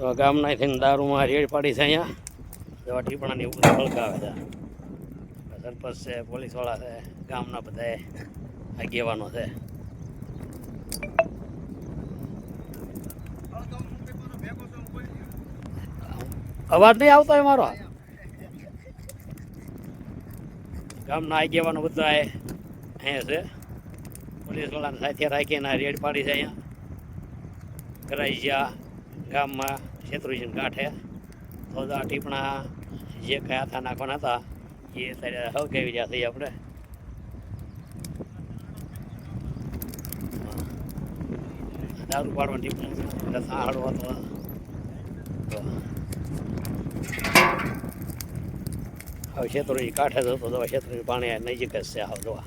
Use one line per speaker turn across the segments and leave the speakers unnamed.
ગામના થઈને દારૂમાં રેડ પાડી છે અહીંયા. એવા ટીપણાની ઉપર ફળકાવે છે. સરપંચ છે, પોલીસવાળા છે, ગામના બધા આગેવાનો છે. અવાજ નહીં આવતો એ મારો. ગામના આગેવાનો બધા અહીંયા છે. પોલીસવાળાને સાથે રાખીને રેડ પાડી છે અહીંયા. કરાઈજા ગામમાં. શેત્રુજીને કાંઠે. તો આ ટીપણા જે કયા હતા નાખવાના હતા, એ અત્યારે હવ કેવી રહ્યા થઈ આપણે. દારૂ પાડવાની ટીપણા. હાડવો હતો હવે શેત્રુજી કાંઠે જતો તો શેત્રુજી પાણી નજીક જ છે હાવ જોવા.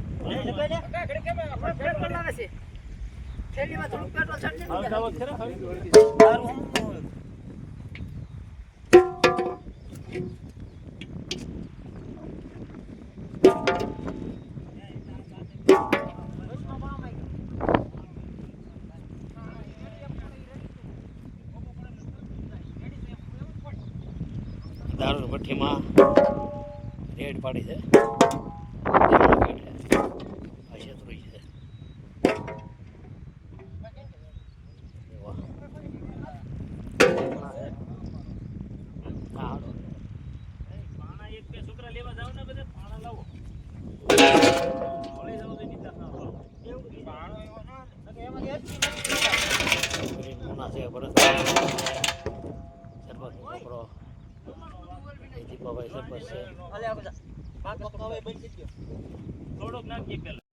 દારૂ ભઠ્ઠીમાં રેડ પાડી છે તેમના કાંઠે આ શેત્રુજી છે વાહ. હા, હાલો. છોકરી પૂના છે ભરત સરપંચ છોકરો. દીપાભાઈ સરપંચ છે.
થોડોક નાખીએ પેલા